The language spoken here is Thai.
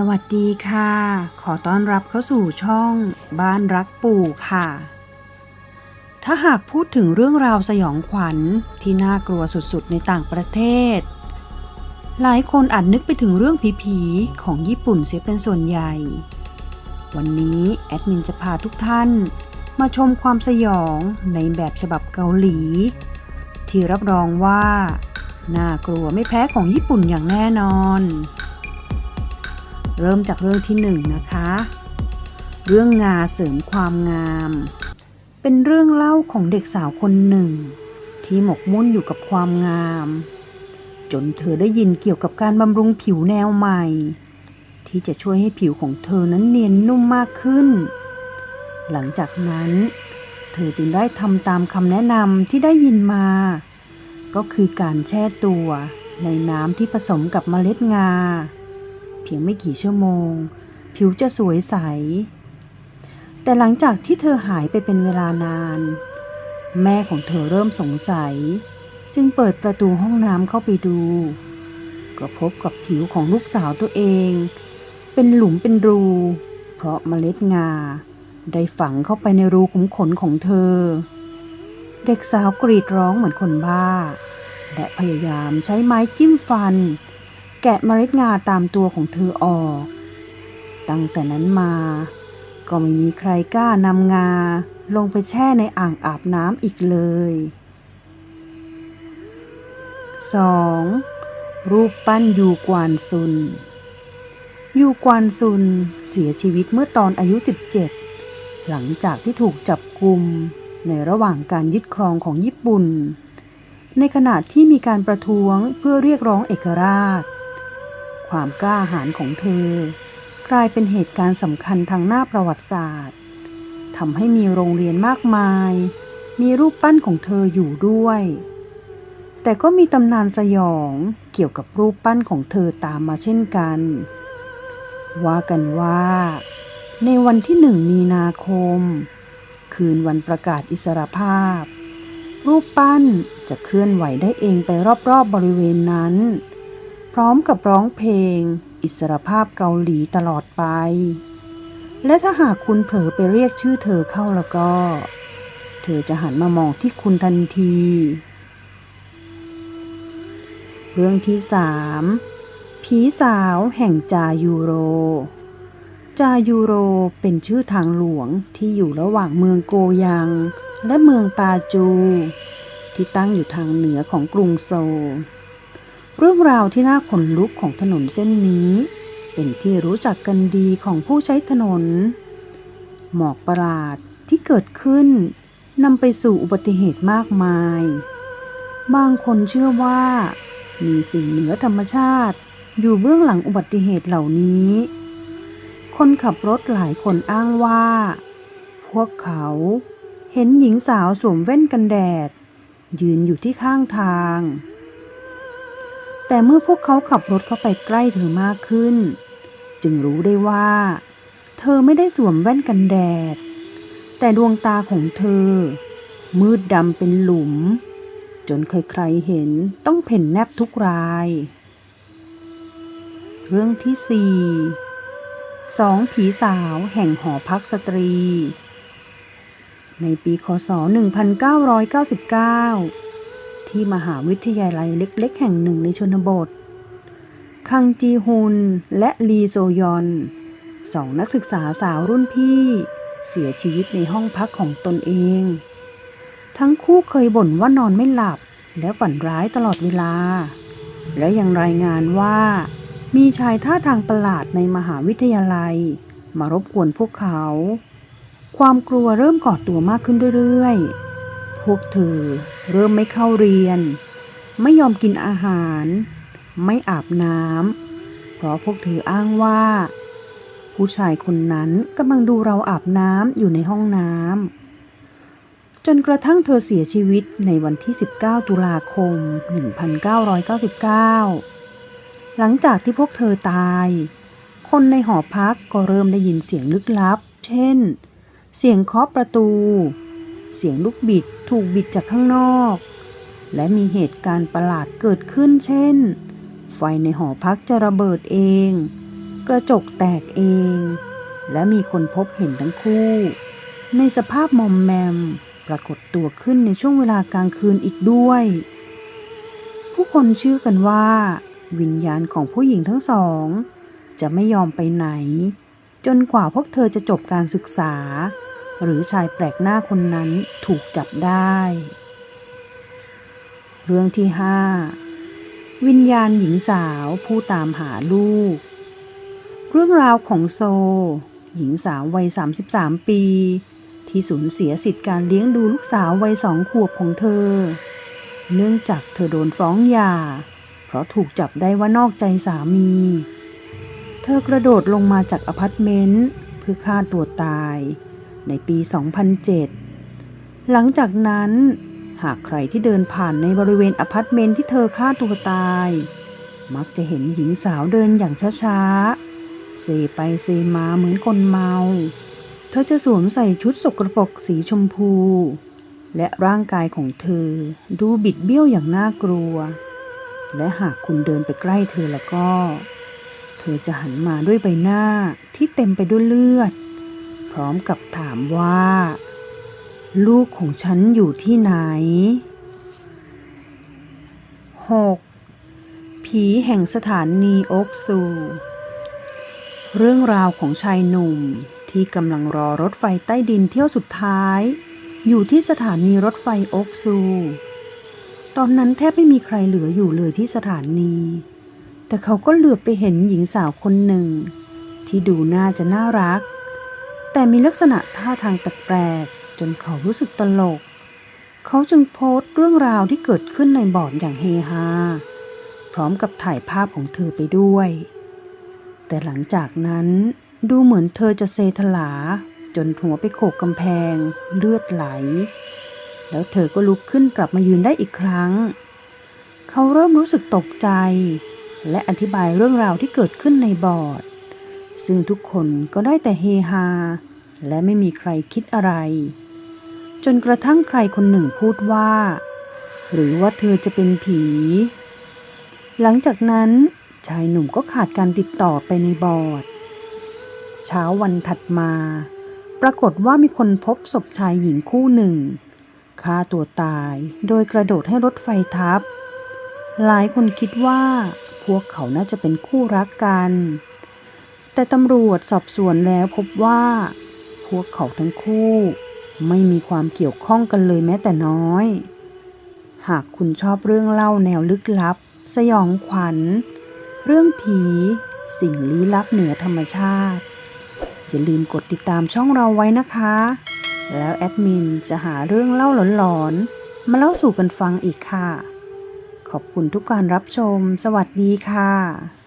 สวัสดีค่ะ ขอต้อนรับเข้าสู่ช่องบ้านรักปู่ค่ะ ถ้าหากพูดถึงเรื่องราวสยองขวัญที่น่ากลัวสุดๆในต่างประเทศ หลายคนอาจนึกไปถึงเรื่องผีๆของญี่ปุ่นเสียเป็นส่วนใหญ่ วันนี้แอดมินจะพาทุกท่านมาชมความสยองในแบบฉบับเกาหลี ที่รับรองว่า น่ากลัวไม่แพ้ของญี่ปุ่นอย่างแน่นอน เริ่มจากเรื่องที่หนึ่งนะคะ เรื่องงาเสริมความงาม เป็นเรื่องเล่าของเด็กสาวคนหนึ่ง ที่หมกมุ่นอยู่กับความงาม จนเธอได้ยินเกี่ยวกับการบำรุงผิวแนวใหม่ ที่จะช่วยให้ผิวของเธอนั้นเนียนนุ่มมากขึ้น หลังจากนั้น เธอจึงได้ทำตามคำแนะนำที่ได้ยินมา ก็คือการแช่ตัวในน้ำที่ผสมกับเมล็ดงา พียงไม่กี่ชั่วโมง ผิวจะสวยใส แต่หลังจากที่เธอหายไปเป็นเวลานาน แม่ของเธอเริ่มสงสัย จึงเปิดประตูห้องน้ำเข้าไปดู ก็พบกับผิวของลูกสาวตัวเอง เป็นหลุมเป็นรู เพราะเมล็ดงา ได้ฝังเข้าไปในรูขุมขนของเธอ เด็กสาวกรีดร้องเหมือนคนบ้า และพยายามใช้ไม้จิ้มฟัน แกะเมล็ดงาตามตัวของเธอออก ตั้งแต่นั้นมา ก็ไม่มีใครกล้านำงาลงไปแช่ในอ่างอาบน้ำอีกเลย 2. รูปปั้นยูกวานซุน ยูกวานซุนเสียชีวิตเมื่อตอนอายุ 17 หลังจากที่ถูกจับกุมในระหว่างการยึดครองของญี่ปุ่น ในขณะที่มีการประท้วงเพื่อเรียกร้องเอกราช ความกล้าหาญของเธอ กลายเป็นเหตุการณ์สำคัญทางหน้าประวัติศาสตร์ทำให้มีโรงเรียนมากมาย มีรูปปั้นของเธออยู่ด้วย แต่ก็มีตำนานสยองเกี่ยวกับรูปปั้นของเธอตามมาเช่นกัน ว่ากันว่า ในวันที่หนึ่งมีนาคม คืนวันประกาศอิสรภาพ รูปปั้นจะเคลื่อนไหวได้เองไปรอบๆบบริเวณนั้น ร้อมกับร้องเพลง อิสรภาพเกาหลีตลอดไป และถ้าหากคุณเผลอไปเรียกชื่อเธอเข้าแล้วก็ เธอจะหันมามองที่คุณทันที เรื่องที่สามผีสาวแห่งจายูโร จายูโรเป็นชื่อทางหลวงที่อยู่ระหว่างเมืองโกยัง และเมืองปาจู ที่ตั้งอยู่ทางเหนือของกรุงโซล เรื่องราวที่น่าขนลุกของถนนเส้นนี้ เป็นที่รู้จักกันดีของผู้ใช้ถนน หมอกประหลาดที่เกิดขึ้นนำไปสู่อุบัติเหตุมากมาย บางคนเชื่อว่า มีสิ่งเหนือธรรมชาติ อยู่เบื้องหลังอุบัติเหตุเหล่านี้ คนขับรถหลายคนอ้างว่า พวกเขาเห็นหญิงสาวสวมแว่นกันแดด ยืนอยู่ที่ข้างทาง แต่เมื่อพวกเขาขับรถเข้าไปใกล้เธอมากขึ้น จึงรู้ได้ว่า เธอไม่ได้สวมแว่นกันแดด แต่ดวงตาของเธอ มืดดำเป็นหลุม จนใครๆเห็นต้องเพ่นแนบทุกราย เรื่องที่สี่สองผีสาวแห่งหอพักสตรี ในปีคศ 1999 ที่มหาวิทยาลัยเล็กๆ แห่งหนึ่งในชนบท คังจีฮุนและลีโซยอนสองนักศึกษาสาวรุ่นพี่ เสียชีวิตในห้องพักของตนเอง ทั้งคู่เคยบ่นว่านอนไม่หลับและฝันร้ายตลอดเวลา และยังรายงานว่า มีชายท่าทางประหลาดในมหาวิทยาลัย มารบกวนพวกเขา ความกลัวเริ่มก่อตัวมากขึ้นเรื่อยๆ วกเธอเริ่มไม่เข้าเรียน ไม่ยอมกินอาหาร ไม่อาบน้ำเพราะพวกเธออ้างว่า ผู้ชายคนนั้นกำลังดูเราอาบน้ำอยู่ในห้องน้ำจนกระทั่งเธอเสียชีวิตในวันที่ 19 ตุลาคม 1999 หลังจากที่พวกเธอตาย คนในหอพักก็เริ่มได้ยินเสียงลึกลับ เช่น เสียงเคาะประตู เสียงลูกบิดถูกบิดจากข้างนอก และมีเหตุการณ์ประหลาดเกิดขึ้นเช่น ไฟในหอพักจะระเบิดเอง กระจกแตกเอง และมีคนพบเห็นทั้งคู่ ในสภาพมอมแมมปรากฏตัวขึ้นในช่วงเวลากลางคืนอีกด้วย ผู้คนเชื่อกันว่า วิญญาณของผู้หญิงทั้งสอง จะไม่ยอมไปไหน จนกว่าพวกเธอจะจบการศึกษา หรือชายแปลกหน้าคนนั้นถูกจับได้ เรื่องที่ห้าวิญญาณหญิงสาวผู้ตามหาลูก เรื่องราวของโซ หญิงสาววัย 33 ปี ที่สูญเสียสิทธิการเลี้ยงดูลูกสาววัยสองขวบของเธอ เนื่องจากเธอโดนฟ้องหย่า เพราะถูกจับได้ว่านอกใจสามี เธอกระโดดลงมาจากอพาร์ตเมนต์เพื่อฆ่าตัวตาย ในปี 2007 หลังจากนั้น หากใครที่เดินผ่านในบริเวณอพาร์ตเมนต์ที่เธอฆ่าตัวตาย มักจะเห็นหญิงสาวเดินอย่างช้าๆ เซไปเซมาเหมือนคนเมา เธอจะสวมใส่ชุดสกรปรกสีชมพู และร่างกายของเธอดูบิดเบี้ยวอย่างน่ากลัว และหากคุณเดินไปใกล้เธอแล้วก็ เธอจะหันมาด้วยใบหน้าที่เต็มไปด้วยเลือด ร้อมกับถามว่า ลูกของฉันอยู่ที่ไหน 6. ผีแห่งสถานีโอกซู เรื่องราวของชายหนุ่มที่กำลังรอรถไฟใต้ดินเที่ยวสุดท้าย อยู่ที่สถานีรถไฟโอกซู ตอนนั้นแทบไม่มีใครเหลืออยู่เลยที่สถานี แต่เขาก็เหลือบไปเห็นหญิงสาวคนหนึ่ง ที่ดูน่าจะน่ารัก แต่มีลักษณะท่าทางแปลกๆจนเขารู้สึกตลก เขาจึงโพสต์เรื่องราวที่เกิดขึ้นในบอร์ดอย่างเฮฮาพร้อมกับถ่ายภาพของเธอไปด้วย แต่หลังจากนั้นดูเหมือนเธอจะเซทลา จนหัวไปโขกกำแพง เลือดไหล แล้วเธอก็ลุกขึ้นกลับมายืนได้อีกครั้ง เขาเริ่มรู้สึกตกใจ และอธิบายเรื่องราวที่เกิดขึ้นในบอร์ดซึ่งทุกคนก็ได้แต่เฮฮา และไม่มีใครคิดอะไร จนกระทั่งใครคนหนึ่งพูดว่า หรือว่าเธอจะเป็นผี หลังจากนั้นชายหนุ่มก็ขาดการติดต่อไปในบอร์ดเช้าวันถัดมา ปรากฏว่ามีคนพบศพชายหญิงคู่หนึ่งฆ่าตัวตายโดยกระโดดให้รถไฟทับ หลายคนคิดว่าพวกเขาน่าจะเป็นคู่รักกัน แต่ตำรวจสอบสวนแล้วพบว่า พวกเขาทั้งคู่ ไม่มีความเกี่ยวข้องกันเลยแม้แต่น้อย หากคุณชอบเรื่องเล่าแนวลึกลับ สยองขวัญ เรื่องผี สิ่งลี้ลับเหนือธรรมชาติ อย่าลืมกดติดตามช่องเราไว้นะคะ แล้วแอดมินจะหาเรื่องเล่าหลอนๆ มาเล่าสู่กันฟังอีกค่ะ ขอบคุณทุกการรับชม สวัสดีค่ะ